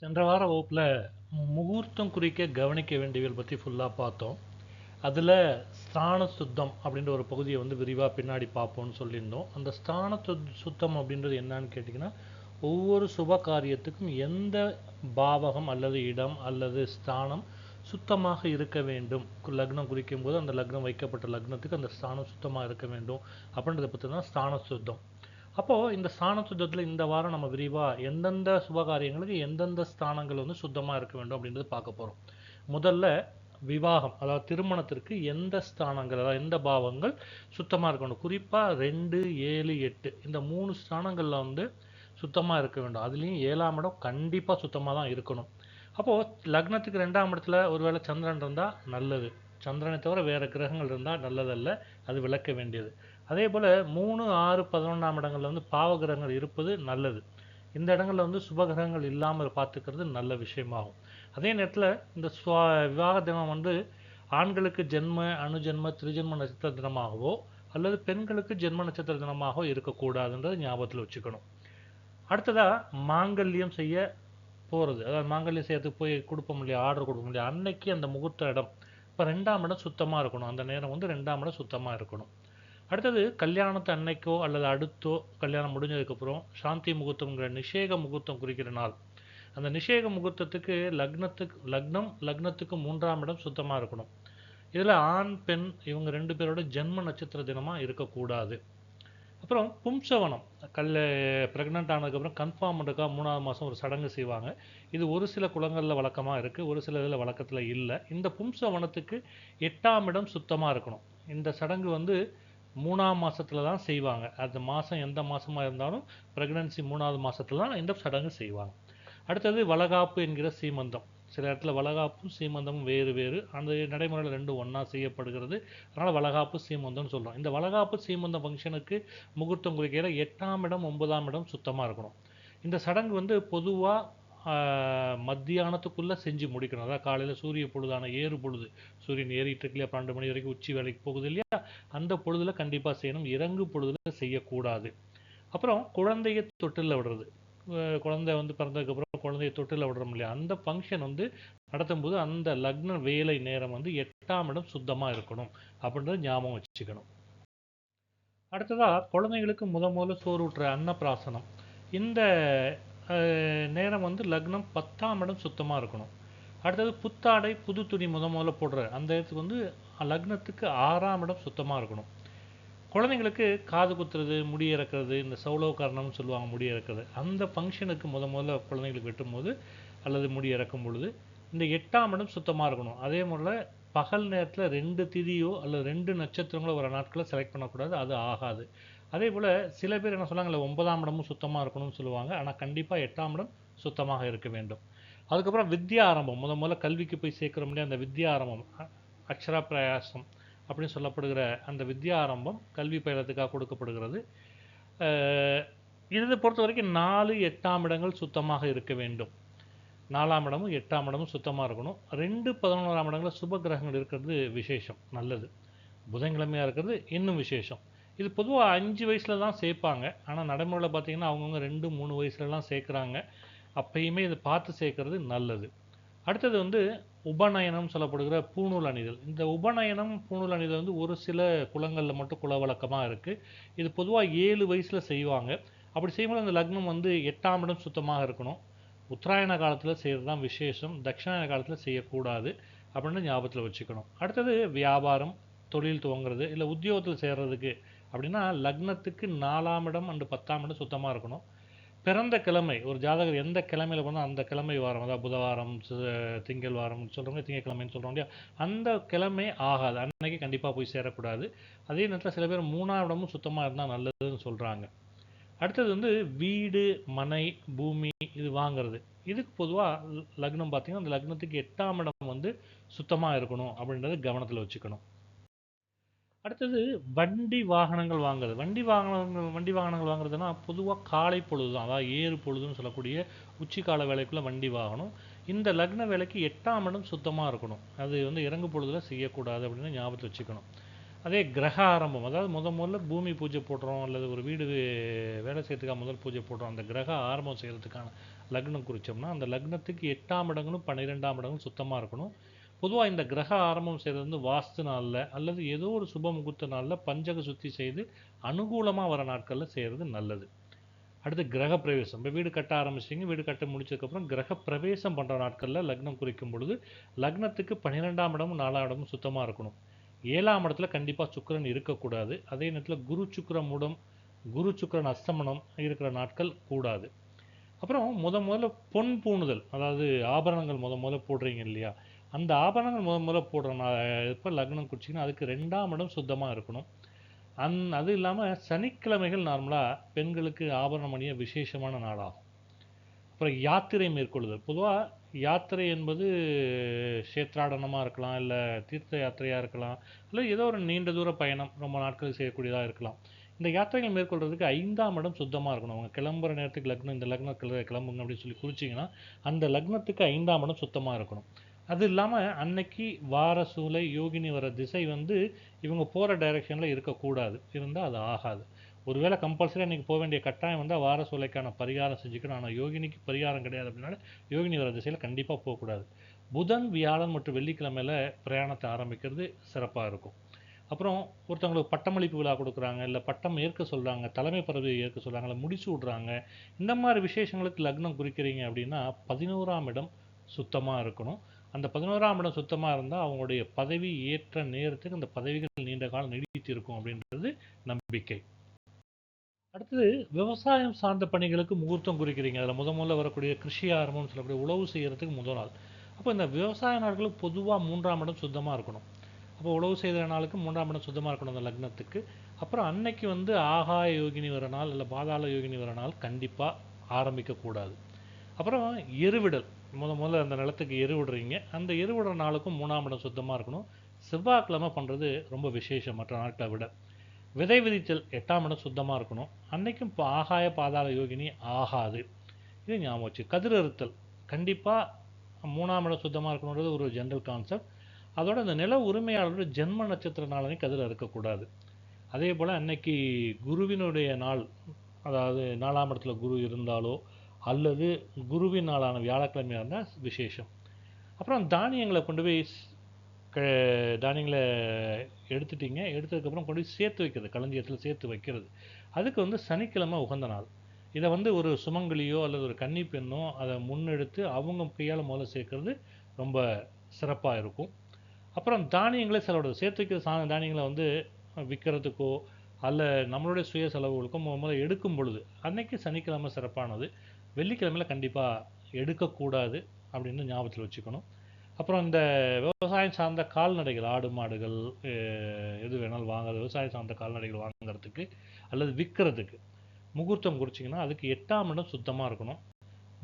சென்ற வார வகுப்பில் முகூர்த்தம் குறிக்க கவனிக்க வேண்டியவர்கள் பற்றி ஃபுல்லாக பார்த்தோம். அதில் ஸ்தான சுத்தம் அப்படின்ற ஒரு பகுதியை வந்து விரிவாக பின்னாடி பார்ப்போம்னு சொல்லியிருந்தோம். அந்த ஸ்தான சுத் சுத்தம் அப்படின்றது என்னன்னு கேட்டிங்கன்னா ஒவ்வொரு சுப காரியத்துக்கும் எந்த பாவகம் அல்லது இடம் அல்லது ஸ்தானம் சுத்தமாக இருக்க வேண்டும். லக்னம் குறிக்கும் போது அந்த லக்னம் வைக்கப்பட்ட லக்னத்துக்கு அந்த ஸ்தானம் சுத்தமாக இருக்க வேண்டும். அப்படின்றத பற்றி தான் ஸ்தான சுத்தம். அப்போது இந்த ஸ்தான சுத்தத்தில் இந்த வாரம் நம்ம விரிவாக எந்தெந்த சுபகாரியங்களுக்கு எந்தெந்த ஸ்தானங்கள் வந்து சுத்தமாக இருக்க வேண்டும் அப்படின்றது பார்க்க போகிறோம் முதல்ல விவாகம் அதாவது திருமணத்திற்கு எந்த ஸ்தானங்கள் அதாவது எந்த பாவங்கள் சுத்தமாக இருக்கணும்? குறிப்பாக ரெண்டு ஏழு எட்டு. இந்த மூணு ஸ்தானங்களில் வந்து சுத்தமாக இருக்க வேண்டும். அதுலேயும் ஏழாம் இடம் கண்டிப்பாக சுத்தமாக தான் இருக்கணும். அப்போது லக்னத்துக்கு ரெண்டாம் இடத்துல ஒருவேளை சந்திரன் இருந்தால் நல்லது. சந்திரனை தவிர வேறு கிரகங்கள் இருந்தால் நல்லதல்ல. அது விளக்க வேண்டியது. அதே போல் மூணு ஆறு பதினொன்றாம் இடங்களில் வந்து பாவகிரகங்கள் இருப்பது நல்லது. இந்த இடங்களில் வந்து சுப கிரகங்கள் இல்லாமல் பார்த்துக்கிறது நல்ல விஷயமாகும். அதே நேரத்தில் இந்த சுவா விவாக தினம் வந்து ஆண்களுக்கு ஜென்ம அணுஜென்ம திருஜென்ம நட்சத்திர தினமாகவோ அல்லது பெண்களுக்கு ஜென்ம நட்சத்திர தினமாகவோ இருக்கக்கூடாதுன்றதை ஞாபகத்தில் வச்சுக்கணும். அடுத்ததாக மாங்கல்யம் செய்ய போகிறது அதாவது மாங்கல்யம் செய்யறதுக்கு போய் கொடுப்போம் இல்லையா ஆர்டர் கொடுக்க இல்லையா அன்னைக்கு அந்த முகூர்த்த இடம். இப்போ ரெண்டாம் இடம் சுத்தமாக இருக்கணும். அந்த நேரம் வந்து ரெண்டாம் இடம் சுத்தமாக இருக்கணும். அடுத்தது கல்யாணத்து அன்னைக்கோ அல்லது அடுத்தோ கல்யாணம் முடிஞ்சதுக்கப்புறம் சாந்தி முகூர்த்தம்ங்கிற நிஷேக முகூர்த்தம் குறிக்கிற நாள். அந்த நிஷேக முகூர்த்தத்துக்கு லக்னத்துக்கு லக்னம் லக்னத்துக்கு மூன்றாம் இடம் சுத்தமாக இருக்கணும். இதில் ஆண் பெண் இவங்க ரெண்டு பேரோட ஜென்ம நட்சத்திர தினமாக இருக்கக்கூடாது. அப்புறம் பும்சவனம். கல் ப்ரெக்னென்ட் ஆனதுக்கப்புறம் கன்ஃபார்ம் பண்ணுறதுக்காக மூணாவது மாதம் ஒரு சடங்கு செய்வாங்க. இது ஒரு சில குளங்களில் வழக்கமாக இருக்குது ஒரு சில இதில் வழக்கத்தில் இல்லை. இந்த பும்சவனத்துக்கு எட்டாம் இடம் சுத்தமாக இருக்கணும். இந்த சடங்கு வந்து மூணாம் மாதத்துல தான் செய்வாங்க. அந்த மாதம் எந்த மாதமாக இருந்தாலும் ப்ரெக்னன்சி மூணாவது மாதத்துல தான் இந்த சடங்கு செய்வாங்க. அடுத்தது வளகாப்பு என்கிற சீமந்தம். சில இடத்துல வளகாப்பும் சீமந்தமும் வேறு வேறு. அந்த நடைமுறையில் ரெண்டும் ஒன்றா செய்யப்படுகிறது. அதனால் வளகாப்பு சீமந்தம்னு சொல்கிறோம் இந்த வளகாப்பு சீமந்தம் ஃபங்க்ஷனுக்கு முகூர்த்தம் குறிக்கையில் எட்டாம் இடம் ஒன்பதாம் இடம் சுத்தமாக இருக்கணும். இந்த சடங்கு வந்து பொதுவாக மத்தியானத்துக்குள்ளே செஞ்சு முடிக்கணும். அதாவது காலையில் சூரிய பொழுதான ஏறு பொழுது. சூரியன் ஏறிட்டு இருக்கு இல்லையா? பன்னெண்டு மணி வரைக்கும் உச்சி வேலைக்கு போகுது இல்லையா? அந்த பொழுதில் கண்டிப்பாக செய்யணும். இறங்கு பொழுதுல செய்யக்கூடாது. அப்புறம் குழந்தைய தொட்டிலில் விடுறது. குழந்தை வந்து பிறந்ததுக்கப்புறம் குழந்தைய தொட்டில் விடுறோம் இல்லையா? அந்த ஃபங்க்ஷன் வந்து நடத்தும்போது அந்த லக்ன வேலை நேரம் வந்து எட்டாம் இடம் சுத்தமாக இருக்கணும் அப்படின்றத ஞாபகம் வச்சுக்கணும். அடுத்ததாக குழந்தைங்களுக்கு முத முதல்ல சோறு ஊட்டுற அன்னப்பிராசனம். இந்த நேரம் வந்து லக்னம் பத்தாம் இடம் சுத்தமாக இருக்கணும். அடுத்தது புத்தாடை புது துணி முத முதல்ல போடுற. அந்த இடத்துக்கு வந்து லக்னத்துக்கு ஆறாம் இடம் சுத்தமாக இருக்கணும். குழந்தைங்களுக்கு காது குத்துறது முடி இறக்குறது இந்த சௌலோகரணம்னு சொல்லுவாங்க முடி இறக்குறது. அந்த ஃபங்க்ஷனுக்கு முத முதல்ல குழந்தைங்களுக்கு வெட்டும்போது அல்லது முடி இறக்கும் பொழுது இந்த எட்டாம் இடம் சுத்தமாக இருக்கணும். அதே போல் பகல் நேரத்தில் ரெண்டு திதியோ அல்லது ரெண்டு நட்சத்திரங்களோ வர நாட்களை செலக்ட் பண்ணக்கூடாது. அது ஆகாது. அதே போல் சில பேர் என்ன சொல்லாங்கல்ல ஒன்பதாம் இடமும் சுத்தமாக இருக்கணும்னு சொல்லுவாங்க. ஆனால் கண்டிப்பாக எட்டாம் இடம் சுத்தமாக இருக்க வேண்டும். அதுக்கப்புறம் வித்யா ஆரம்பம். முத முதல்ல கல்விக்கு போய் சேர்க்குற முடியாது அந்த வித்யா ஆரம்பம் அக்ஷரா பிரயாசம் அப்படின்னு சொல்லப்படுகிற அந்த வித்யா ஆரம்பம் கல்வி பயிலத்துக்காக கொடுக்கப்படுகிறது. இதை பொறுத்த வரைக்கும் நாலு எட்டாம் இடங்கள் சுத்தமாக இருக்க வேண்டும். நாலாம் இடமும் எட்டாம் இடமும் சுத்தமாக இருக்கணும். ரெண்டு பதினோராம் இடங்களில் சுப கிரகங்கள் இருக்கிறது விசேஷம். நல்லது. புதன்கிழமையாக இருக்கிறது இன்னும் விசேஷம். இது பொதுவாக அஞ்சு வயசில் தான் சேர்ப்பாங்க. ஆனால் நடைமுறையில் பார்த்தீங்கன்னா அவங்கவுங்க ரெண்டு மூணு வயசுலலாம் சேர்க்குறாங்க. அப்பயுமே இதை பார்த்து சேர்க்கறது நல்லது. அடுத்தது வந்து உபநயனம் சொல்லப்படுகிற பூணூல் அணிதல். இந்த உபநயனம் பூணூல் அணிதல் வந்து ஒரு சில குளங்களில் மட்டும் குல வழக்கமாக இருக்குது இது பொதுவாக ஏழு வயசில் செய்வாங்க. அப்படி செய்யும்போது அந்த லக்னம் வந்து எட்டாம் இடம் சுத்தமாக இருக்கணும். உத்தராயண காலத்தில் செய்கிறது தான் விசேஷம். தட்சிணாயன காலத்தில் செய்யக்கூடாது அப்படின்னு ஞாபகத்தில் வச்சுக்கணும். அடுத்தது வியாபாரம் தொழில் துவங்குறது இல்லை உத்தியோகத்தில் சேர்கிறதுக்கு அப்படின்னா லக்னத்துக்கு நாலாம் இடம் அண்டு பத்தாம் இடம் சுத்தமாக இருக்கணும். பிறந்த கிழமை ஒரு ஜாதகர் எந்த கிழமையில் போனால் அந்த கிழமை வாரம் அதாவது புதவாரம் சு- திங்கள் வாரம் சொல்கிறோம் திங்கக்கிழமைன்னு சொல்கிறோம் இல்லையா அந்த கிழமை ஆகாது. அன்னைக்கு கண்டிப்பாக போய் சேரக்கூடாது. அதே நேரத்தில் சில பேர் மூணாம் இடமும் சுத்தமாக இருந்தால் நல்லதுன்னு சொல்கிறாங்க அடுத்தது வந்து வீடு மனை பூமி இது வாங்குறது. இதுக்கு பொதுவாக லக்னம் பார்த்திங்கன்னா அந்த லக்னத்துக்கு எட்டாம் இடம் வந்து சுத்தமாக இருக்கணும் அப்படின்றத கவனத்தில் வச்சுக்கணும். அடுத்தது வண்டி வாகனங்கள் வாங்குறது. வண்டி வாகனங்கள் வண்டி வாகனங்கள் வாங்குறதுன்னா பொதுவாக காலை பொழுது தான் அதாவது ஏறு பொழுதுன்னு சொல்லக்கூடிய உச்சிக்கால வேலைக்குள்ளே வண்டி வாகனம். இந்த லக்ன வேலைக்கு எட்டாம் இடம் சுத்தமாக இருக்கணும். அது வந்து இறங்கு பொழுதுல செய்யக்கூடாது அப்படின்னு ஞாபகத்தை வச்சுக்கணும். அதே கிரக ஆரம்பம் அதாவது முத முதல்ல பூமி பூஜை போடுறோம் அல்லது ஒரு வீடு வேலை செய்யறதுக்காக முதல் பூஜை போடுறோம் அந்த கிரக ஆரம்பம் செய்கிறதுக்கான லக்னம் குறித்தோம்னா அந்த லக்னத்துக்கு எட்டாம் இடங்களும் பன்னிரெண்டாம் இடங்களும் சுத்தமாக இருக்கணும். பொதுவாக இந்த கிரக ஆரம்பம் செய்கிறது வந்து வாஸ்து நாளில் அல்லது ஏதோ ஒரு சுப முகூர்த்த நாளில் பஞ்சக சுத்தி செய்து அனுகூலமாக வர நாட்களில் செய்கிறது நல்லது. அடுத்து கிரக பிரவேசம். இப்போ வீடு கட்ட ஆரம்பிச்சிங்க வீடு கட்ட முடிச்சதுக்கப்புறம் கிரக பிரவேசம் பண்ணுற நாட்களில் லக்னம் குறிக்கும் பொழுது லக்னத்துக்கு பன்னிரெண்டாம் இடமும் நாலாம் இடமும் சுத்தமாக இருக்கணும். ஏழாம் இடத்துல கண்டிப்பாக சுக்கரன் இருக்கக்கூடாது. அதே நேரத்தில் குரு சுக்கர மூடம் குரு சுக்கரன் அஸ்தமனம் இருக்கிற நாட்கள் கூடாது. அப்புறம் முத முதல்ல பொன் பூணுதல் அதாவது ஆபரணங்கள் முத முதல்ல போடுறீங்க இல்லையா? அந்த ஆபரணங்கள் முத முதல்ல போடுற நா இப்போ லக்னம் குடிச்சிங்கன்னா அதுக்கு ரெண்டாம் இடம் சுத்தமாக இருக்கணும். அந் அது இல்லாமல் சனிக்கிழமைகள் நார்மலாக பெண்களுக்கு ஆபரணம் அணிய விசேஷமான நாளாகும். அப்புறம் யாத்திரை மேற்கொள்ளுதல். பொதுவாக யாத்திரை என்பது சேத்ராடனமாக இருக்கலாம் இல்லை தீர்த்த யாத்திரையாக இருக்கலாம் இல்லை ஏதோ ஒரு நீண்ட தூர பயணம் ரொம்ப நாட்கள் செய்யக்கூடியதாக இருக்கலாம். இந்த யாத்திரைகள் மேற்கொள்கிறதுக்கு ஐந்தாம் இடம் சுத்தமாக இருக்கணும். அவங்க கிளம்புற நேரத்துக்கு லக்னம் இந்த லக்னத்தில் கிளம்புங்க அப்படின்னு சொல்லி குறிச்சிங்கன்னா அந்த லக்னத்துக்கு ஐந்தாம் இடம் சுத்தமாக இருக்கணும். அது இல்லாமல் அன்னைக்கு வார சூலை யோகினி வர திசை வந்து இவங்க போகிற டைரெக்ஷனில் இருக்கக்கூடாது. இருந்தால் அது ஆகாது. ஒருவேளை கம்பல்சரி அன்றைக்கி போக வேண்டிய கட்டாயம் வந்தால் வார சூலைக்கான பரிகாரம் செஞ்சுக்கணும் ஆனால் யோகினிக்கு பரிகாரம் கிடையாது அப்படின்னால யோகினி வர திசையில் கண்டிப்பாக போகக்கூடாது. புதன் வியாழன் மற்றும் வெள்ளிக்கிழமையில பிரயாணத்தை ஆரம்பிக்கிறது சிறப்பாக இருக்கும். அப்புறம் ஒருத்தவங்களுக்கு பட்டமளிப்பு விழா கொடுக்குறாங்க இல்லை பட்டம் ஏற்க சொல்கிறாங்க தலைமை பறவையை ஏற்க சொல்கிறாங்க இல்லை முடிச்சு விட்றாங்க இந்த மாதிரி விசேஷங்களுக்கு லக்னம் குறிக்கிறீங்க அப்படின்னா பதினோராம் இடம் சுத்தமாக இருக்கணும். அந்த பதினோராம் இடம் சுத்தமாக இருந்தால் அவங்களுடைய பதவி ஏற்ற நேரத்துக்கு அந்த பதவிகள் நீண்ட காலம் நீடித்திருக்கும் அப்படின்றது நம்பிக்கை. அடுத்தது விவசாயம் சார்ந்த பணிகளுக்கு முகூர்த்தம் குறிக்கிறீங்க. அதில் முத முதல்ல வரக்கூடிய கிருஷி ஆரம்பம்னு சொல்லக்கூடிய உழவு செய்கிறதுக்கு முதல் நாள். அப்போ இந்த விவசாய நாட்களுக்கு பொதுவாக மூன்றாம் இடம் சுத்தமாக இருக்கணும். அப்போ உழவு செய்கிற நாளுக்கு மூன்றாம் இடம் சுத்தமாக இருக்கணும் அந்த லக்னத்துக்கு. அப்புறம் அன்னைக்கு வந்து ஆகாய யோகினி வர நாள் இல்லை பாதாள யோகினி வர நாள் கண்டிப்பாக ஆரம்பிக்கக்கூடாது. அப்புறம் எருவிடல். முத முதல்ல அந்த நிலத்துக்கு எரு விடுறீங்க அந்த எரு விடுற நாளுக்கும் மூணாம் இடம் சுத்தமாக இருக்கணும். செவ்வாய்க்கிழமை பண்ணுறது ரொம்ப விசேஷம் மற்ற நாட்களை விட. விதை விதித்தல் எட்டாம் இடம் சுத்தமாக இருக்கணும். அன்னைக்கும் இப்போ ஆகாய பாதாள யோகினி ஆகாது. இது ஞாபகம் வச்சு. கதிர் அறுத்தல் கண்டிப்பாக மூணாம் இடம் சுத்தமாக இருக்கணுன்றது ஒரு ஜென்ரல் கான்செப்ட் அதோட அந்த நில உரிமையாளருடைய ஜென்ம நட்சத்திர நாளையும் கதிர் அறுக்கக்கூடாது. அதே போல் அன்னைக்கு குருவினுடைய நாள் அதாவது நாலாம் இடத்துல குரு இருந்தாலோ அல்லது குருவின் நாளான வியாழக்கிழமையாக இருந்தால் விசேஷம். அப்புறம் தானியங்களை கொண்டு போய் க- தானியங்களை எடுத்துட்டீங்க. எடுத்ததுக்கப்புறம் கொண்டு போய் சேர்த்து வைக்கிறது. களஞ்சியத்தில் சேர்த்து வைக்கிறது. அதுக்கு வந்து சனிக்கிழமை உகந்த நாள். இதை வந்து ஒரு சுமங்கலியோ அல்லது ஒரு கன்னி பெண்ணோ அதை முன்னெடுத்து அவங்க கையால் முதல்ல சேர்க்கறது ரொம்ப சிறப்பாக இருக்கும். அப்புறம் தானியங்களே செலவிட சேர்த்து வைக்கிற சா தானியங்களை வந்து விற்கிறதுக்கோ அல்ல நம்மளுடைய சுய செலவுகளுக்கும் முதல்ல எடுக்கும் பொழுது அன்னைக்கு சனிக்கிழமை சிறப்பானது. வெள்ளிக்கிழமையில கண்டிப்பாக எடுக்கக்கூடாது அப்படின்னு ஞாபகத்தில் வச்சுக்கணும். அப்புறம் இந்த விவசாயம் சார்ந்த கால்நடைகள் ஆடு மாடுகள் எது வேணாலும் வாங்குறது விவசாயம் சார்ந்த கால்நடைகள் வாங்குறதுக்கு அல்லது விற்கிறதுக்கு முகூர்த்தம் குறிச்சிங்கன்னா அதுக்கு எட்டாம் இடம் சுத்தமாக இருக்கணும்.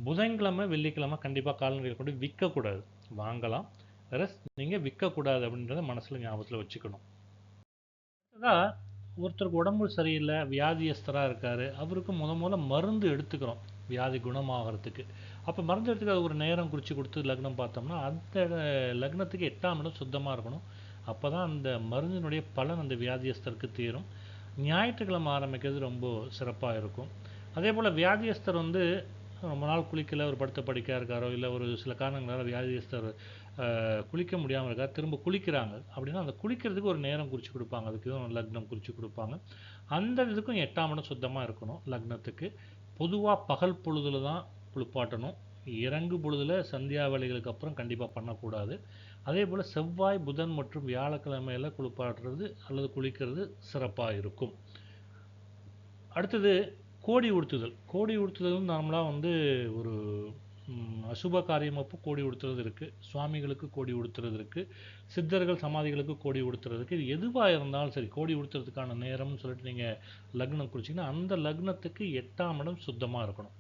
புதன்கிழமை வெள்ளிக்கிழமை கண்டிப்பாக கால்நடைகள் கொண்டு விற்கக்கூடாது வாங்கலாம். வேற நீங்கள் விற்கக்கூடாது அப்படின்றத மனசில் ஞாபகத்தில் வச்சுக்கணும். அதான் ஒருத்தருக்கு உடம்பு சரியில்லை வியாதியஸ்தராக இருக்கார் அவருக்கு முத முதல்ல மருந்து எடுத்துக்கிறோம். வியாதி குணமாகறதுக்கு. அப்போ மருந்து எடுத்துக்க ஒரு நேரம் குறித்து கொடுத்து லக்னம் பார்த்தோம்னா அந்த லக்னத்துக்கு எட்டாம் இடம் சுத்தமாக இருக்கணும். அப்போ தான் அந்த மருந்தினுடைய பலன் அந்த வியாதியஸ்தருக்கு தீரும். ஞாயிற்றுக்கிழமை ஆரம்பிக்கிறது ரொம்ப சிறப்பாக இருக்கும். அதே போல் வியாதியஸ்தர் வந்து ரொம்ப நாள் குளிக்கல ஒரு படுத்த படிக்கா இருக்காரோ இல்லை ஒரு சில காரணங்களால் வியாதியஸ்தர் குளிக்க முடியாமல் இருக்கார் திரும்ப குளிக்கிறாங்க அப்படின்னா அந்த குளிக்கிறதுக்கு ஒரு நேரம் குறித்து கொடுப்பாங்க. அதுக்கு லக்னம் குறித்து கொடுப்பாங்க. அந்த இதுக்கும் எட்டாம் இடம் சுத்தமாக இருக்கணும் லக்னத்துக்கு. பொதுவாக பகல் பொழுதுல தான் குளிப்பாட்டணும். இறங்கு பொழுதில் சந்தியா வேலைகளுக்கு அப்புறம் கண்டிப்பாக பண்ணக்கூடாது. அதே போல் செவ்வாய் புதன் மற்றும் வியாழக்கிழமையில குளிப்பாட்டுறது அல்லது குளிக்கிறது சிறப்பாக இருக்கும். அடுத்தது கோடி உடுத்துதல். கோடி உடுத்துதல் நார்மலாக வந்து ஒரு அசுப காரியம் அப்போ கோடி உடுத்துறது இருக்குது சுவாமிகளுக்கு கோடி உடுத்துறது இருக்குது சித்தர்கள் சமாதிகளுக்கு கோடி உடுத்துறதுக்கு இது எதுவாக இருந்தாலும் சரி கோடி உடுத்துறதுக்கான நேரம்னு சொல்லிட்டு நீங்கள் லக்னம் குறிச்சிங்கன்னா அந்த லக்னத்துக்கு எட்டாம் இடம் சுத்தமாக இருக்கணும்.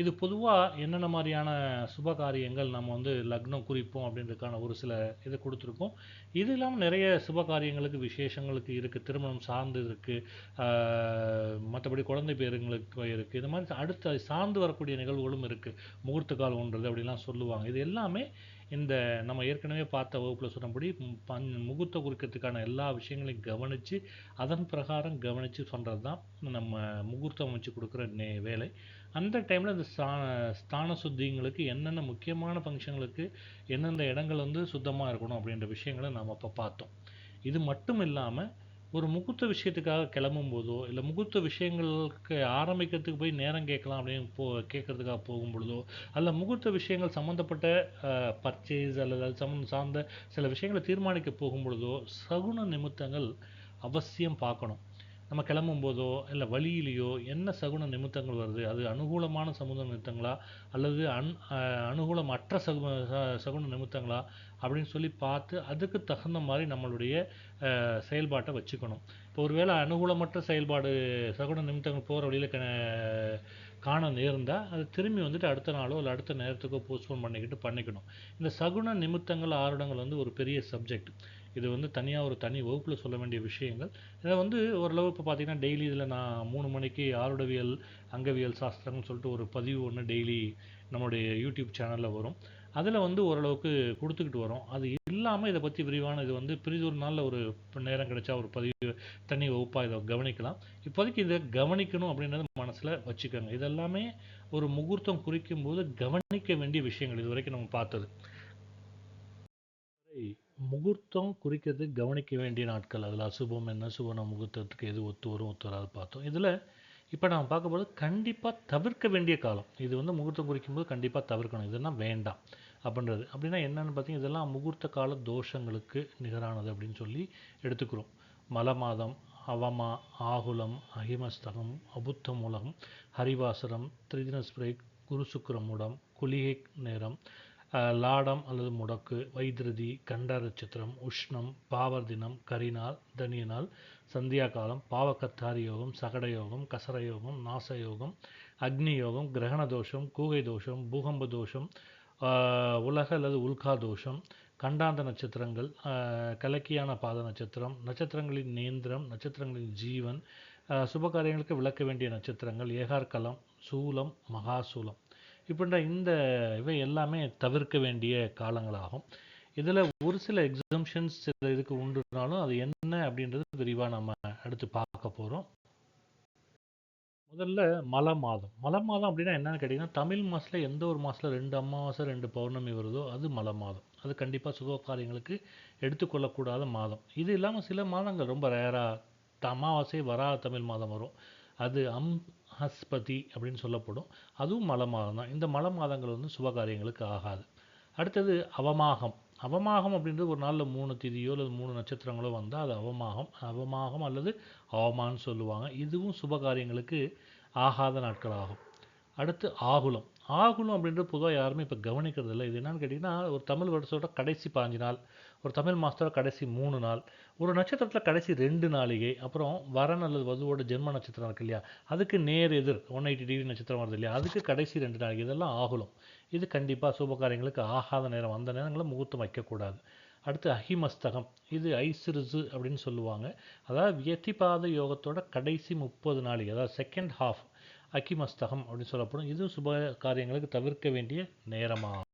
இது பொதுவாக என்னென்ன மாதிரியான சுப காரியங்கள் நம்ம வந்து லக்னம் குறிப்போம் அப்படின்றதுக்கான ஒரு சில இதை கொடுத்துருக்கோம். இது இல்லாமல் நிறைய சுப காரியங்களுக்கு விசேஷங்களுக்கு இருக்குது திருமணம் சார்ந்து இருக்குது மற்றபடி குழந்தை பேருங்களுக்கு இருக்குது இது மாதிரி அடுத்து அது சார்ந்து வரக்கூடிய நிகழ்வுகளும் இருக்குது முகூர்த்த கால் ஒன்றது அப்படிலாம் சொல்லுவாங்க. இது எல்லாமே இந்த நம்ம ஏற்கனவே பார்த்த வகுப்பில் சொன்னபடி பன் முகூர்த்த குறிக்கிறதுக்கான எல்லா விஷயங்களையும் கவனித்து அதன் பிரகாரம் கவனித்து சொல்கிறது தான் நம்ம முகூர்த்தம் வச்சு கொடுக்குற நே வேலை. அந்த டைமில் இந்த ஸ்தான ஸ்தான சுத்திங்களுக்கு என்னென்ன முக்கியமான ஃபங்க்ஷன்களுக்கு எந்தெந்த இடங்கள் வந்து சுத்தமாக இருக்கணும் அப்படின்ற விஷயங்களை நாம் அப்போ பார்த்தோம். இது மட்டும் இல்லாமல் ஒரு முகூர்த்த விஷயத்துக்காக கிளம்பும் போதோ இல்லை முகூர்த்த விஷயங்களுக்கு ஆரம்பிக்கிறதுக்கு போய் நேரம் கேட்கலாம் அப்படின்னு போ கேட்கறதுக்காக போகும் பொழுதோ அல்ல முகூர்த்த விஷயங்கள் சம்மந்தப்பட்ட பர்ச்சேஸ் அல்லது அது சம்மந்த சார்ந்த சில விஷயங்களை தீர்மானிக்க போகும் பொழுதோ சகுன நிமித்தங்கள் அவசியம் பார்க்கணும். நம்ம கிளம்பும் போதோ இல்லை வழியிலையோ என்ன சகுன நிமித்தங்கள் வருது? அது அனுகூலமான சமூக நிமித்தங்களா? அல்லது அன் அனுகூலமற்ற சகு ச- சகுன நிமித்தங்களா? அப்படின்னு சொல்லி பார்த்து அதுக்கு தகுந்த மாதிரி நம்மளுடைய செயல்பாட்டை வச்சுக்கணும். இப்போ ஒருவேளை அனுகூலமற்ற செயல்பாடு சகுன நிமித்தங்கள் போகிற வழியில் க காண நேர்ந்தால் அது திரும்பி வந்துட்டு அடுத்த நாளோ இல்லை அடுத்த நேரத்துக்கோ போஸ்ட்போன் பண்ணிக்கிட்டு பண்ணிக்கணும். இந்த சகுன நிமித்தங்கள் ஆருடங்கள் வந்து ஒரு பெரிய சப்ஜெக்ட் இது வந்து தனியாக ஒரு தனி வகுப்பில் சொல்ல வேண்டிய விஷயங்கள். இதை வந்து ஓரளவு இப்போ பார்த்தீங்கன்னா டெய்லி இதில் நான் மூணு மணிக்கு ஆருடவியல் அங்கவியல் சாஸ்திரம்னு சொல்லிட்டு ஒரு பதிவு ஒன்று டெய்லி நம்மளுடைய யூடியூப் சேனலில் வரும். அதில் வந்து ஓரளவுக்கு கொடுத்துக்கிட்டு வரோம். அது இல்லாமல் இதை பற்றி விரிவான இது வந்து பிரிதொரு நாளில் ஒரு நேரம் கிடைச்சா ஒரு பதிவு தனி வகுப்பாக இதை கவனிக்கலாம். இப்போதைக்கு இதை கவனிக்கணும் அப்படின்றத மனசில் வச்சுக்கோங்க. இதெல்லாமே ஒரு முகூர்த்தம் குறிக்கும் போது கவனிக்க வேண்டிய விஷயங்கள் இது வரைக்கும் நம்ம பார்த்தது. முகூர்த்தம் குறிக்கிறது கவனிக்க வேண்டிய நாட்கள். அதில் அசுபம் என்ன சுபன முகூர்த்தத்துக்கு எது ஒத்து வரும் ஒத்து வராது பார்த்தோம். இதில் இப்போ நம்ம பார்க்கும்போது கண்டிப்பாக தவிர்க்க வேண்டிய காலம். இது வந்து முகூர்த்தம் குறிக்கும்போது கண்டிப்பாக தவிர்க்கணும். இதெல்லாம் வேண்டாம் அப்படின்றது. அப்படின்னா என்னென்னு பார்த்தீங்கன்னா இதெல்லாம் முகூர்த்த கால தோஷங்களுக்கு நிகரானது அப்படின்னு சொல்லி எடுத்துக்கிறோம். மல மாதம் அவமா ஆகுலம் அகிமஸ்தகம் அபுத்த மூலகம் ஹரிவாசரம் திரிதினஸ்பிரை குரு சுக்கிரமுடம் குளிகை நேரம் லாடம் அல்லது முடக்கு வைத்திருதி கண்ட நட்சத்திரம் உஷ்ணம் பாவர் தினம் கரிநாள் தனிய நாள் சந்தியா காலம் பாவக்கத்தாரி யோகம் சகட யோகம் கசர யோகம் நாச யோகம் அக்னி யோகம் கிரகண தோஷம் கூகை தோஷம் பூகம்ப தோஷம் உலக அல்லது உல்கா தோஷம் கண்டாந்த நட்சத்திரங்கள் கலக்கியான பாத நட்சத்திரம் நட்சத்திரங்களின் நேந்திரம் நட்சத்திரங்களின் ஜீவன் சுபகாரியங்களுக்கு சுப காரியங்களுக்கு விளக்க வேண்டிய நட்சத்திரங்கள் ஏகார்கலம் சூலம் மகாசூலம். இப்படின்ற இந்த இவை எல்லாமே தவிர்க்க வேண்டிய காலங்களாகும். இதில் ஒரு சில எக்ஸம்ஷன்ஸ் சில இதுக்கு உண்டுனாலும் அது என்ன அப்படின்றது விரிவாக நம்ம அடுத்து பார்க்க போகிறோம் முதல்ல மலை மாதம் மலை மாதம் அப்படின்னா என்னன்னு கேட்டிங்கன்னா தமிழ் மாதத்தில் எந்த ஒரு மாதத்தில் ரெண்டு அமாவாசை ரெண்டு பௌர்ணமி வருதோ அது மலை மாதம் அது கண்டிப்பாக சுப காரியங்களுக்கு எடுத்துக்கொள்ளக்கூடாத மாதம். இது இல்லாமல் சில மாதங்கள் ரொம்ப ரேராக அமாவாசை வராத தமிழ் மாதம் வரும். அது அம் ஹஸ்பதி அப்படின்னு சொல்லப்படும். அதுவும் மல மாதம் தான். இந்த மல மாதங்கள் வந்து சுப காரியங்களுக்கு ஆகாது. அடுத்தது அவமாகம். அவமாகம் அப்படின்றது ஒரு நாளில் மூணு திதியோ அல்லது மூணு நட்சத்திரங்களோ வந்தால் அது அவமாகம். அவமாகம் அல்லது அவமான்னு சொல்லுவாங்க. இதுவும் சுப காரியங்களுக்கு ஆகாத நாட்கள் ஆகும் அடுத்து ஆகுலம். ஆகுலம் அப்படின்றது பொதுவாக யாருமே இப்போ கவனிக்கிறது இல்லை. இது என்னன்னு கேட்டிங்கன்னா ஒரு தமிழ் வருஷத்தோட கடைசி பாஞ்சு நாள் ஒரு தமிழ் மாதத்தோட கடைசி மூணு நாள் ஒரு நட்சத்திரத்தில் கடைசி ரெண்டு நாளிகை அப்புறம் வரன் அல்லது வதுவோட ஜென்ம நட்சத்திரம் இருக்கு இல்லையா? அதுக்கு நேர் எதிர் ஒன் எயிட்டி டிகிரி நட்சத்திரம் வருது இல்லையா? அதுக்கு கடைசி ரெண்டு நாளிகை இதெல்லாம் ஆகுலம் இது கண்டிப்பாக சுபகாரியங்களுக்கு ஆகாத நேரம். அந்த நேரங்களில் முகூர்த்தம் வைக்கக்கூடாது. அடுத்து அஹிமஸ்தகம் இது ஐசிறுசு அப்படின்னு சொல்லுவாங்க. அதாவது வியத்திபாத யோகத்தோட கடைசி முப்பது நாளைக்கு அதாவது செகண்ட் ஹாஃப் அக்கிமஸ்தகம் அப்படின்னு சொல்லப்படும். இது சுப காரியங்களுக்கு தவிர்க்க வேண்டிய நேரமாகும்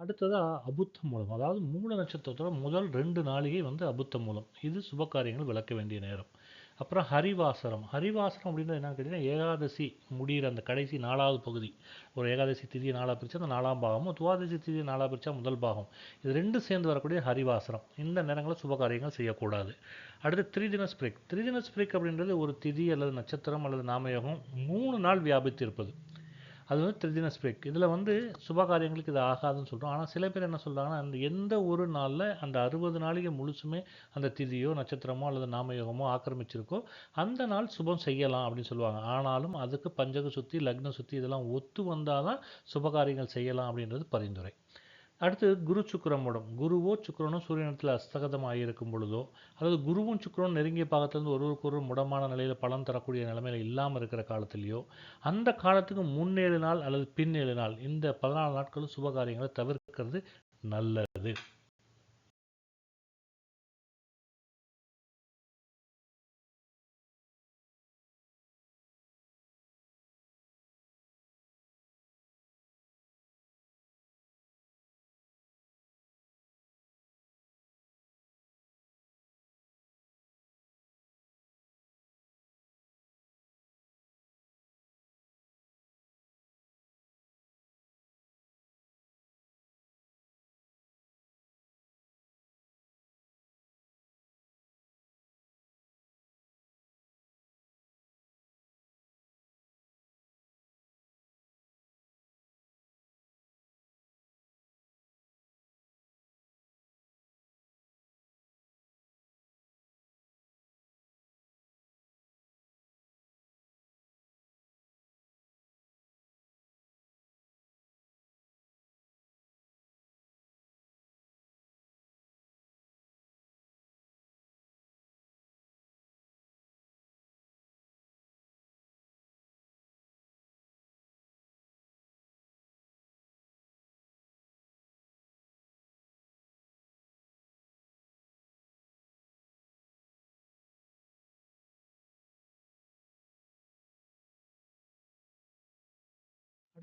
அடுத்ததாக அபுத்த மூலம். அதாவது மூல நட்சத்திரத்தோட முதல் ரெண்டு நாளிகை வந்து அபுத்த மூலம். இது சுப காரியங்கள் விளக்க வேண்டிய நேரம். அப்புறம் ஹரிவாசரம். ஹரிவாசரம் அப்படின்றது என்னன்னு கேட்டிங்கன்னா ஏகாதசி முடிகிற அந்த கடைசி நாலாவது பகுதி. ஒரு ஏகாதசி திதியை நாளாக பிரிச்சா அந்த நாலாம் பாகமும் துவாதசி திதியை நாளாக பிரித்தா முதல் பாகம். இது ரெண்டும் சேர்ந்து வரக்கூடிய ஹரிவாசரம். இந்த நேரங்களில் சுபகாரியங்கள் செய்யக்கூடாது. அடுத்து த்ரீதின ஸ்பிரிக் த்ரீதின ஸ்பிரிக் அப்படின்றது ஒரு திதி அல்லது நட்சத்திரம் அல்லது நாமயோகம் மூணு நாள் வியாபித்து இருப்பது அது வந்து த்ரிதின ஸ்பிரிக் இதில் வந்து சுப காரியங்களுக்கு இது ஆகாதுன்னு சொல்கிறோம் ஆனால் சில பேர் என்ன சொல்கிறாங்கன்னா அந்த எந்த ஒரு நாளில் அந்த அறுபது நாளைக்கு முழுசுமே அந்த திதியோ நட்சத்திரமோ அல்லது நாமயோகமோ ஆக்கிரமிச்சிருக்கோ அந்த நாள் சுபம் செய்யலாம் அப்படின்னு சொல்லுவாங்க. ஆனாலும் அதுக்கு பஞ்சக சுத்தி லக்ன சுத்தி இதெல்லாம் ஒத்து வந்தால் தான் சுபகாரியங்கள் செய்யலாம் அப்படின்றது பரிந்துரை. அடுத்து குரு சுக்கிரமோடம் குருவோ சுக்கிரனோ சூரியனத்தில் அஸ்தகதமாக இருக்கும் பொழுதோ அதாவது குருவும் சுக்கரனும் நெருங்கிய பாகத்திலிருந்து ஒருவருக்கு ஒரு முடமான நிலையில் பலன் தரக்கூடிய நிலைமையில் இல்லாமல் இருக்கிற காலத்திலேயோ அந்த காலத்துக்கு முன்னேழு நாள் அல்லது பின்னேழு நாள் இந்த பதினாலு நாட்களும் சுபகாரியங்களை தவிர்க்கிறது நல்லது.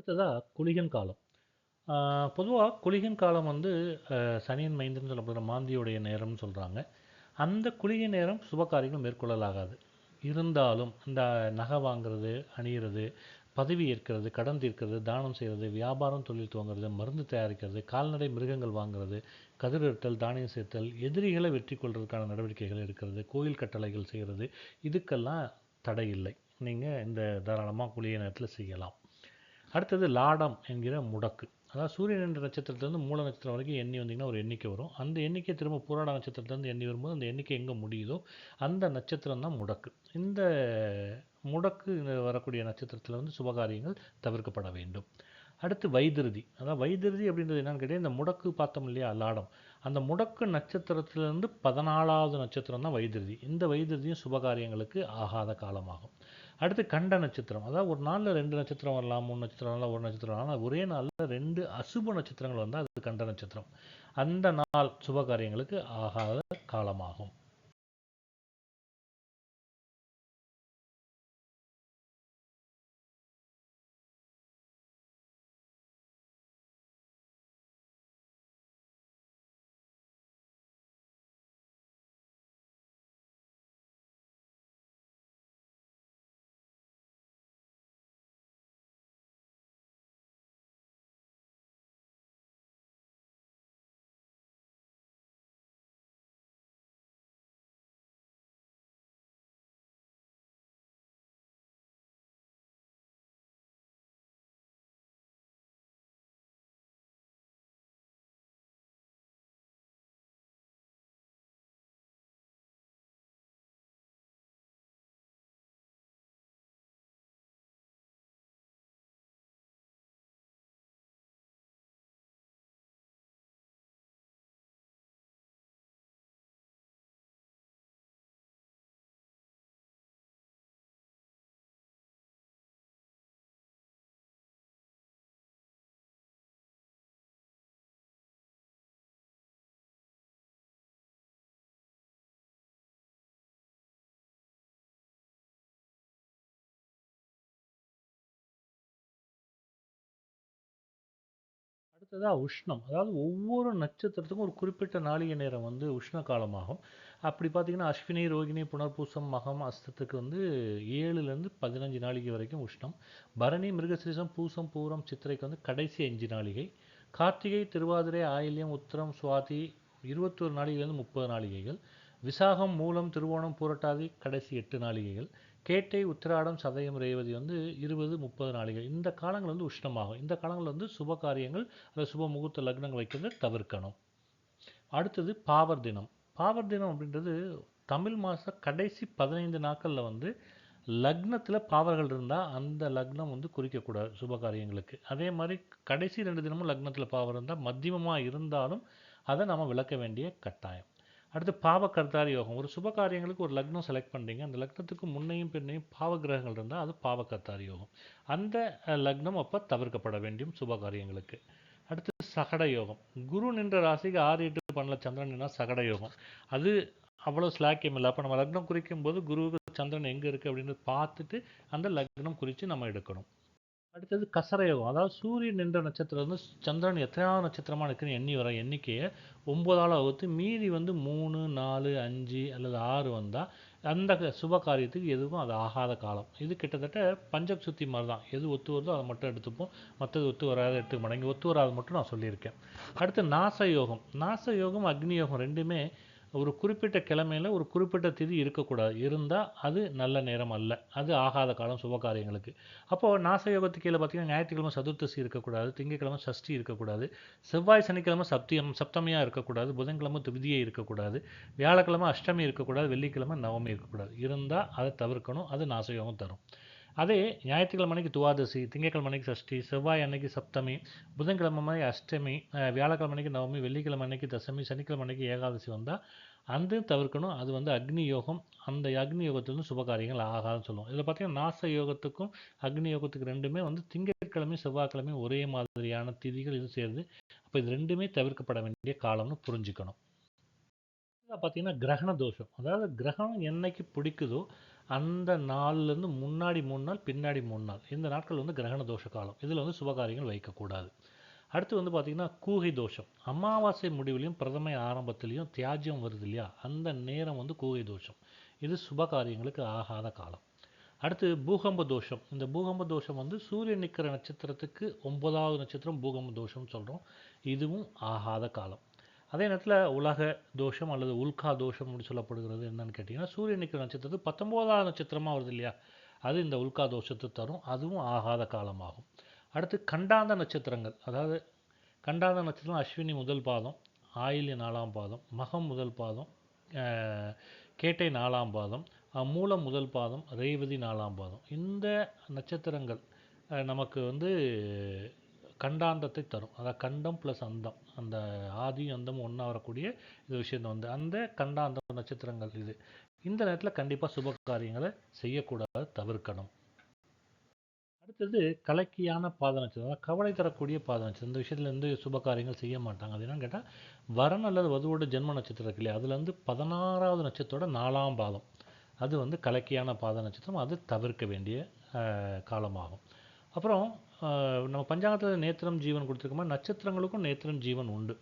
அடுத்ததாக குளிகன் காலம். பொதுவாக குளிகன் காலம் வந்து சனியின் மைந்தன் சொல்லப்படுற மாந்தியுடைய நேரம்னு சொல்கிறாங்க அந்த குளிகை நேரம் சுபகாரியங்கள் மேற்கொள்ளலாகாது. இருந்தாலும் இந்த நகை வாங்குறது அணியிறது பதவி ஏற்கிறது கடன் தீர்க்கிறது தானம் செய்கிறது வியாபாரம் தொழில் துவங்குறது மருந்து தயாரிக்கிறது கால்நடை மிருகங்கள் வாங்குறது கதிரிட்டல் தானியம் சேர்த்தல் எதிரிகளை வெற்றி கொள்வதற்கான நடவடிக்கைகள் எடுக்கிறது கோயில் கட்டளைகள் செய்கிறது இதுக்கெல்லாம் தடை இல்லை. நீங்கள் இந்த தாராளமாக குளிய நேரத்தில் செய்யலாம். அடுத்தது லாடம் என்கிற முடக்கு. அதாவது சூரியன் என்ற நட்சத்திரத்துலேருந்து மூல நட்சத்திரம் வரைக்கும் எண்ணி வந்தீங்கன்னா ஒரு எண்ணிக்கை வரும். அந்த எண்ணிக்கை திரும்ப பூராட நட்சத்திரத்துலேருந்து எண்ணி வரும்போது அந்த எண்ணிக்கை எங்கே முடியுதோ அந்த நட்சத்திரம் தான் முடக்கு. இந்த முடக்கு வரக்கூடிய நட்சத்திரத்தில் வந்து சுபகாரியங்கள் தவிர்க்கப்பட வேண்டும். அடுத்து வைத்திருதி அதாவது வைத்திருதி அப்படின்றது என்னென்னு கேட்டால் இந்த முடக்கு பார்த்தோம் இல்லையா லாடம். அந்த முடக்கு நட்சத்திரத்திலிருந்து பதினாலாவது நட்சத்திரம் தான் வைத்திருதி இந்த வைத்திருதியும் சுபகாரியங்களுக்கு ஆகாத காலமாகும். அடுத்து கண்ட நட்சத்திரம். அதாவது ஒரு நாளில் ரெண்டு நட்சத்திரம் வரலாம் மூணு நட்சத்திரம் வரலாம் ஒரு நட்சத்திரம் வரலாம். ஆனால் ஒரே நாளில் ரெண்டு அசுப நட்சத்திரங்கள் வந்தால் அது கண்ட நட்சத்திரம். அந்த நாள் சுப காரியங்களுக்கு ஆகாத காலமாகும். அடுத்ததாக உஷ்ணம். அதாவது ஒவ்வொரு நட்சத்திரத்துக்கும் ஒரு குறிப்பிட்ட நாளிகை நேரம் வந்து உஷ்ண காலமாகும் அப்படி பார்த்தீங்கன்னா அஸ்வினி ரோகிணி புனர்பூசம் மகம் அஸ்தத்துக்கு வந்து ஏழுலேருந்து பதினஞ்சு நாளிகை வரைக்கும் உஷ்ணம். பரணி மிருகசிரிசம் பூசம் பூரம் சித்திரைக்கு வந்து கடைசி அஞ்சு நாளிகை. கார்த்திகை திருவாதிரை ஆயில்யம் உத்திரம் சுவாதி இருபத்தோரு நாளிகைலேருந்து முப்பது நாளிகைகள். விசாகம் மூலம் திருவோணம் பூரட்டாதி கடைசி எட்டு நாளிகைகள். கேட்டை உத்திராடம் சதயம் ரேவதி வந்து இருபது முப்பது நாளிகள். இந்த காலங்கள் வந்து உஷ்ணமாகும். இந்த காலங்கள் வந்து சுப காரியங்கள் அல்லது சுப முகூர்த்த லக்னங்கள் வைக்கிறத தவிர்க்கணும். அடுத்தது பாவர் தினம். பாவர் தினம் அப்படின்றது தமிழ் மாத கடைசி பதினைந்து நாட்களில் வந்து லக்னத்தில் பாவர்கள் இருந்தால் அந்த லக்னம் வந்து குறிக்கக்கூடாது சுப காரியங்களுக்கு. அதே மாதிரி கடைசி ரெண்டு தினமும் லக்னத்தில் பாவர் இருந்தால் மத்தியமமாக இருந்தாலும் அதை நம்ம விளக்க வேண்டிய கட்டாயம். அடுத்து பாவக்கர்த்தாரி யோகம். ஒரு சுப காரியங்களுக்கு ஒரு லக்னம் செலக்ட் பண்ணுறீங்க அந்த லக்னத்துக்கு முன்னையும் பின்னையும் பாவ கிரகங்கள் இருந்தால் அது பாவ கர்த்தாரி யோகம். அந்த லக்னம் அப்போ தவிர்க்கப்பட வேண்டியும் சுப காரியங்களுக்கு. அடுத்து சகட யோகம். குரு நின்ற ராசிக்கு ஆறு எட்டு பண்ணல சந்திரன் சகட யோகம். அது அவ்வளோ ஸ்லாக்கியம் இல்லை. அப்போ நம்ம லக்னம் குறிக்கும் போது குருவுக்கு சந்திரன் எங்கே இருக்குது அப்படின்னு பார்த்துட்டு அந்த லக்னம் குறித்து நம்ம எடுக்கணும். அடுத்தது கசரயோகம். அதாவது சூரியன் நின்ற நட்சத்திரம் வந்து சந்திரன் எத்தனையாவது நட்சத்திரமா இருக்குன்னு எண்ணி வர எண்ணிக்கையை ஒன்பதால் வகுத்து மீதி வந்து மூணு நாலு அஞ்சு அல்லது ஆறு வந்தால் அந்த க- சுப காரியத்துக்கு எதுவும் அது ஆகாத காலம். இது கிட்டத்தட்ட பஞ்சக் சுத்தி மாதிரி தான் எது ஒத்து வருதோ அதை மட்டும் எடுத்துப்போம். மற்றது ஒத்து வராத எடுத்துக்க மாட்டோம் ஒத்து வராது மட்டும் நான் சொல்லியிருக்கேன். அடுத்து நாச யோகம். நாச யோகம் அக்னி யோகம் ரெண்டுமே ஒரு குறிப்பிட்ட கிழமையில் ஒரு குறிப்பிட்ட திதி இருக்கக்கூடாது. இருந்தால் அது நல்ல நேரம் அல்ல. அது ஆகாத காலம் சுப காரியங்களுக்கு அப்போது நாச கீழே பார்த்தீங்கன்னா ஞாயிற்றுக்கிழமை சதுர்த்தசி இருக்கக்கூடாது. திங்கக்கிழமை சஷ்டி இருக்கக்கூடாது. செவ்வாய் சனிக்கிழமை சப்தியம் சப்தமியாக இருக்கக்கூடாது. புதன்கிழமை துவிதியை இருக்கக்கூடாது. வியாழக்கிழமை அஷ்டமி இருக்கக்கூடாது. வெள்ளிக்கிழமை நவமி இருக்கக்கூடாது. இருந்தால் அதை தவிர்க்கணும். அது நாசயோகம் தரும். அதே ஞாயிற்றுக்கிழமை அன்னைக்கு துவாதசி திங்கட்கிழமை அன்னைக்கு சஷ்டி செவ்வாய் அன்னைக்கு சப்தமி புதன்கிழமை அஷ்டமி வியாழக்கிழமை அன்னைக்கு நவமி வெள்ளிக்கிழமை அன்னைக்கு தசமி சனிக்கிழமை அன்னைக்கு ஏகாதசி வந்தால் அந்த தவிர்க்கணும். அது வந்து அக்னி யோகம். அந்த அக்னி யோகத்துலேருந்து சுபகாரியங்கள் ஆகாதுன்னு சொல்லுவோம். இதில் பார்த்தீங்கன்னா நாச யோகத்துக்கும் அக்னி யோகத்துக்கு ரெண்டுமே வந்து திங்கட்கிழமையும் செவ்வாய்க்கிழமையும் ஒரே மாதிரியான திதிகள் இது சேருது. அப்போ இது ரெண்டுமே தவிர்க்கப்பட வேண்டிய காலம்னு புரிஞ்சுக்கணும். பார்த்தீங்கன்னா கிரகண தோஷம். அதாவது கிரகணம் என்னைக்கு பிடிக்குதோ அந்த நாள்லேருந்து முன்னாடி மூணு நாள் பின்னாடி மூணு நாள். இந்த நாட்கள் வந்து கிரகண தோஷ காலம். இதில் வந்து சுபகாரியங்கள் வைக்கக்கூடாது. அடுத்து வந்து பார்த்திங்கன்னா கூகை தோஷம். அமாவாசை முடிவுலையும் பிரதமை ஆரம்பத்திலையும் தியாஜ்யம் வருது இல்லையா? அந்த நேரம் வந்து கூகை தோஷம். இது சுபகாரியங்களுக்கு ஆகாத காலம். அடுத்து பூகம்ப தோஷம். இந்த பூகம்ப தோஷம் வந்து சூரியன் நிற்கிற நட்சத்திரத்துக்கு ஒன்பதாவது நட்சத்திரம் பூகம்ப தோஷம்னு சொல்கிறோம் இதுவும் ஆகாத காலம். அதே நேரத்தில் உலக தோஷம் அல்லது உல்கா தோஷம் அப்படி சொல்லப்படுகிறது என்னன்னு கேட்டிங்கன்னா சூரியனுக்கு நட்சத்திரத்து பத்தொம்போதாவது நட்சத்திரமாக வருது இல்லையா? அது இந்த உல்கா தோஷத்தை தரும். அதுவும் ஆகாத காலமாகும். அடுத்து கண்டாந்த நட்சத்திரங்கள். அதாவது கண்டாந்த நட்சத்திரம் அஸ்வினி முதல் பாதம் ஆயில்ய நாலாம் பாதம் மகம் முதல் பாதம் கேட்டை நாலாம் பாதம் மூலம் முதல் பாதம் ரேவதி நாலாம் பாதம். இந்த நட்சத்திரங்கள் நமக்கு வந்து கண்டாந்தத்தை தரும். அதாவது கண்டம் ப்ளஸ் அந்தம். அந்த ஆதியும் அந்தமும் ஒன்றா வரக்கூடிய இது விஷயம் வந்து. அந்த கண்டாந்த நட்சத்திரங்கள் இது. இந்த நேரத்தில் கண்டிப்பாக சுப காரியங்களை செய்யக்கூடாது தவிர்க்கணும். அடுத்தது கலக்கியான பாத நட்சத்திரம். கவலை தரக்கூடிய பாத நட்சத்திரம். இந்த விஷயத்துல இருந்து சுப காரியங்கள் செய்ய மாட்டாங்க. அது என்னன்னு கேட்டால் வரன் அல்லது வதுவோட ஜென்ம நட்சத்திரம் இருக்கு இல்லையா? அதுலேருந்து பதினாறாவது நட்சத்திரோட நாலாம் பாதம். அது வந்து கலக்கியான பாத நட்சத்திரம். அது தவிர்க்க வேண்டிய காலமாகும். அப்புறம் நம்ம பஞ்சாங்கத்தில் நேத்திரம் ஜீவன் கொடுத்துருக்கோமா? நட்சத்திரங்களுக்கும் நேத்திரம் ஜீவன் உண்டு.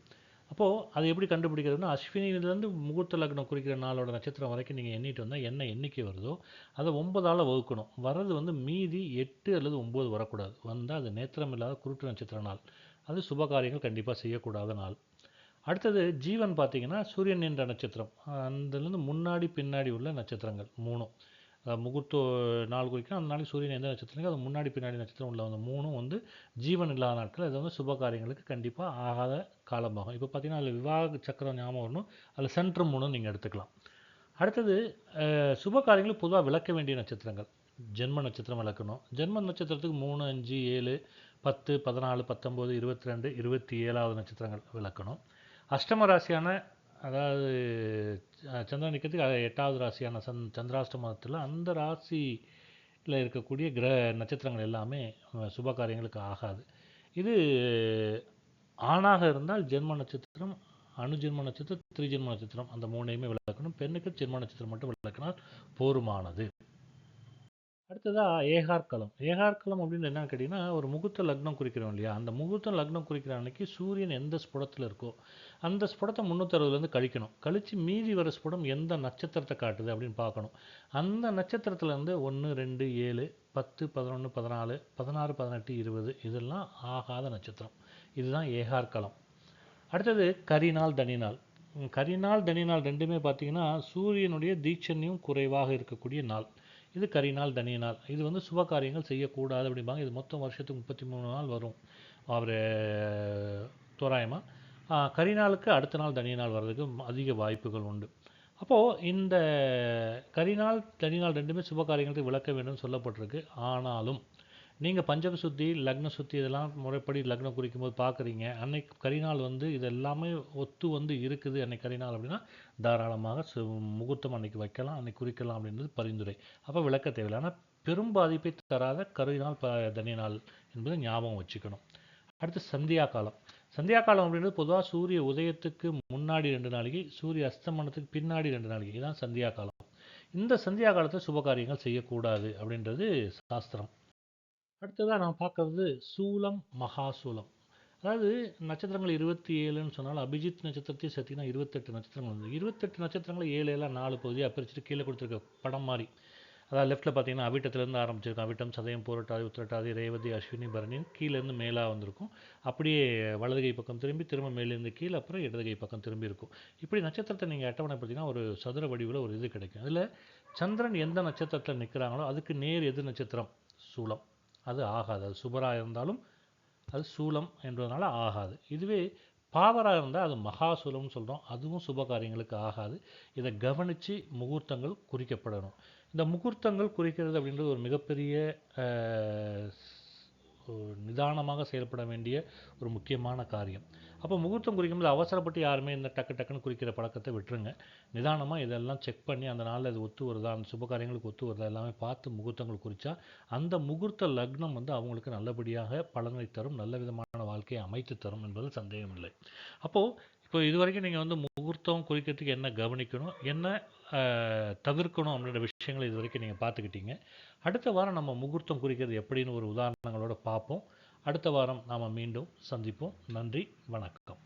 அப்போது அது எப்படி கண்டுபிடிக்கிறதுனா அஸ்வினிலேருந்து முகூர்த்த லக்னம் குறிக்கிற நாளோட நட்சத்திரம் வரைக்கும் நீங்கள் எண்ணிட்டு வந்தால் என்ன எண்ணிக்கை வருதோ அதை ஒன்பதால் வகுக்கணும். வர்றது வந்து மீதி எட்டு அல்லது ஒம்பது வரக்கூடாது. வந்தால் அது நேத்திரம் இல்லாத குருட்டு நட்சத்திர நாள். அது சுப காரியங்கள் கண்டிப்பாக செய்யக்கூடாத நாள். அடுத்தது ஜீவன் பார்த்தீங்கன்னா சூரியன் என்ற நட்சத்திரம். அதுலேருந்து முன்னாடி பின்னாடி உள்ள நட்சத்திரங்கள் மூணும். முகூர்த்த நாள் குறிக்கும். அந்த நாளைக்கு சூரியன் எந்த நட்சத்திரம் அது முன்னாடி பின்னாடி நட்சத்திரம் உள்ள அந்த மூணும் வந்து ஜீவன் இல்லாத நாட்கள். அது வந்து சுப காரியங்களுக்கு கண்டிப்பாக ஆகாத காலமாகும். இப்போ பார்த்தீங்கன்னா அதில் விவாக சக்கரம் ஞாபகம் வரணும். அதில் சென்ட்ரம் மூணும் நீங்கள் எடுத்துக்கலாம். அடுத்தது சுப காரியங்கள் பொதுவாக விளக்க வேண்டிய நட்சத்திரங்கள். ஜென்ம நட்சத்திரம் விளக்கணும். ஜென்ம நட்சத்திரத்துக்கு மூணு அஞ்சு ஏழு பத்து பதினாலு பத்தொம்போது இருபத்தி ரெண்டு இருபத்தி ஏழாவது நட்சத்திரங்கள் விளக்கணும். அஷ்டம ராசியான அதாவது சந்திரன் நிற்கிறதுக்கு எட்டாவது ராசியான சந் சந்திராஷ்டமத்தில் அந்த ராசியில் இருக்கக்கூடிய கிரக நட்சத்திரங்கள் எல்லாமே சுப காரியங்களுக்கு ஆகாது. இது ஆணாக இருந்தால் ஜென்ம நட்சத்திரம் அணுஜென்ம நட்சத்திரம் திரிஜென்ம நட்சத்திரம் அந்த மூணையுமே விளக்கணும். பெண்ணுக்கு ஜென்ம நட்சத்திரம் மட்டும் விளக்கினால் போருமானது. அடுத்ததாக ஏகார்கலம். ஏகார்கலம் அப்படின்னு என்ன கேட்டிங்கன்னா ஒரு முகூர்த்த லக்னம் குறிக்கிறோம் இல்லையா? அந்த முகூர்த்த லக்னம் குறிக்கிற அன்னைக்கு சூரியன் எந்த ஸ்புடத்தில் இருக்கோ அந்த ஸ்புடத்தை முந்நூற்றறுபதுலேருந்து கழிக்கணும். கழித்து மீதி வர ஸ்புடம் எந்த நட்சத்திரத்தை காட்டுது அப்படின்னு பார்க்கணும். அந்த நட்சத்திரத்துலேருந்து ஒன்று ரெண்டு ஏழு பத்து பதினொன்று பதினாலு பதினாறு பதினெட்டு இருபது இதெல்லாம் ஆகாத நட்சத்திரம். இதுதான் ஏகார்கலம். அடுத்தது கரிநாள் தனிநாள் கரிநாள் தனிநாள் ரெண்டுமே பார்த்திங்கன்னா சூரியனுடைய தீட்சண்யம் குறைவாக இருக்கக்கூடிய நாள். இது கரிநாள் தனிநாள் இது வந்து சுப காரியங்கள் செய்யக்கூடாது அப்படிம்பாங்க. இது மொத்தம் வருஷத்துக்கு முப்பத்தி மூணு நாள் வரும். அவர் தோராயமாக கரிநாளுக்கு அடுத்த நாள் தனிநாள் வர்றதுக்கு அதிக வாய்ப்புகள் உண்டு. அப்போது இந்த கரிநாள் தனிநாள் ரெண்டுமே சுப காரியங்களுக்கு விளக்க வேண்டும் சொல்லப்பட்டிருக்கு. ஆனாலும் நீங்கள் பஞ்சம சுத்தி லக்ன சுத்தி இதெல்லாம் முறைப்படி லக்னம் குறிக்கும்போது பார்க்குறீங்க அன்னைக்கு கரிநாள் வந்து இது எல்லாமே ஒத்து வந்து இருக்குது அன்னைக்கு கரிநாள் அப்படின்னா தாராளமாக சு முகூர்த்தம் அன்னைக்கு வைக்கலாம் அன்னைக்கு குறிக்கலாம் அப்படின்றது பரிந்துரை. அப்போ விளக்க தேவையில்லை. ஆனால் பெரும் பாதிப்பை தராத கரிநாள் ப தனி நாள் என்பதை ஞாபகம் வச்சுக்கணும். அடுத்து சந்தியா காலம் சந்தியா காலம் அப்படின்றது பொதுவாக சூரிய உதயத்துக்கு முன்னாடி ரெண்டு நாளைக்கு சூரிய அஸ்தமனத்துக்கு பின்னாடி ரெண்டு நாளைக்கு இதுதான் சந்தியா காலம் இந்த சந்தியா காலத்தில் சுப காரியங்கள் செய்யக்கூடாது அப்படின்றது சாஸ்திரம். அடுத்ததாக நான் பார்க்கறது சூலம் மகாசூலம். அதாவது நட்சத்திரங்கள் இருபத்தி ஏழுன்னு சொன்னாலும் அபிஜித் நட்சத்திரத்தையும் சேர்த்திங்கன்னா இருபத்தெட்டு நட்சத்திரங்கள் வந்து இருபத்தெட்டு நட்சத்திரங்களை ஏழு ஏழாக நாலு பகுதியாக பிரிச்சுட்டு கீழே கொடுத்துருக்க படம் மாதிரி. அதாவது லெஃப்ட்டில் பார்த்தீங்கன்னா அவிட்டத்துலேருந்து ஆரம்பிச்சிருக்கும். அவிட்டம் சதயம் போராட்டாதி உத்திரட்டாதி ரேவதி அஸ்வினி பரணின்னு கீழேருந்து மேலாக வந்திருக்கும். அப்படியே வலதுகை பக்கம் திரும்பி திரும்ப மேலேருந்து கீழே அப்புறம் இடதுகை பக்கம் திரும்பி இருக்கும். இப்படி நட்சத்திரத்தை நீங்கள் அட்டவணை பார்த்தீங்கன்னா ஒரு சதுர வடிவில் ஒரு இது கிடைக்கும். அதில் சந்திரன் எந்த நட்சத்திரத்தில் நிற்கிறாங்களோ அதுக்கு நேர் எது நட்சத்திரம் சூலம். அது ஆகாது. அது சுபராக இருந்தாலும் அது சூலம் என்பதனால ஆகாது. இதுவே பாவராக இருந்தால் அது மகாசூலம்னு சொல்கிறோம் அதுவும் சுப காரியங்களுக்கு ஆகாது. இதை கவனித்து முகூர்த்தங்கள் குறிக்கப்படணும். இந்த முகூர்த்தங்கள் குறிக்கிறது அப்படின்றது ஒரு மிகப்பெரிய நிதானமாக செயல்பட வேண்டிய ஒரு முக்கியமான காரியம். அப்போ முகூர்த்தம் குறிக்கும்போது அவசரப்பட்டு யாருமே இந்த டக்கு டக்குன்னு குறிக்கிற பழக்கத்தை விட்டுருங்க. நிதானமாக இதெல்லாம் செக் பண்ணி அந்த நாளில் அது ஒத்து வருதா அந்த சுப காரியங்களுக்கு ஒத்து வருதா எல்லாமே பார்த்து முகூர்த்தங்கள் குறித்தா அந்த முகூர்த்த லக்னம் வந்து அவங்களுக்கு நல்லபடியாக பலனை தரும் நல்ல விதமான வாழ்க்கையை அமைத்து தரும் என்பது சந்தேகமில்லை. அப்போது இப்போ இதுவரைக்கும் நீங்கள் வந்து முகூர்த்தம் குறிக்கிறதுக்கு என்ன கவனிக்கணும்? என்ன தவிர்க்கணும் அப்படின்ற விஷயங்களை இது வரைக்கும் நீங்கள் பார்த்துக்கிட்டீங்க. அடுத்த வாரம் நம்ம முகூர்த்தம் குறிக்கிறது எப்படின்னு ஒரு உதாரணங்களோட பார்ப்போம். அடுத்த வாரம் நாம் மீண்டும் சந்திப்போம். நன்றி வணக்கம்.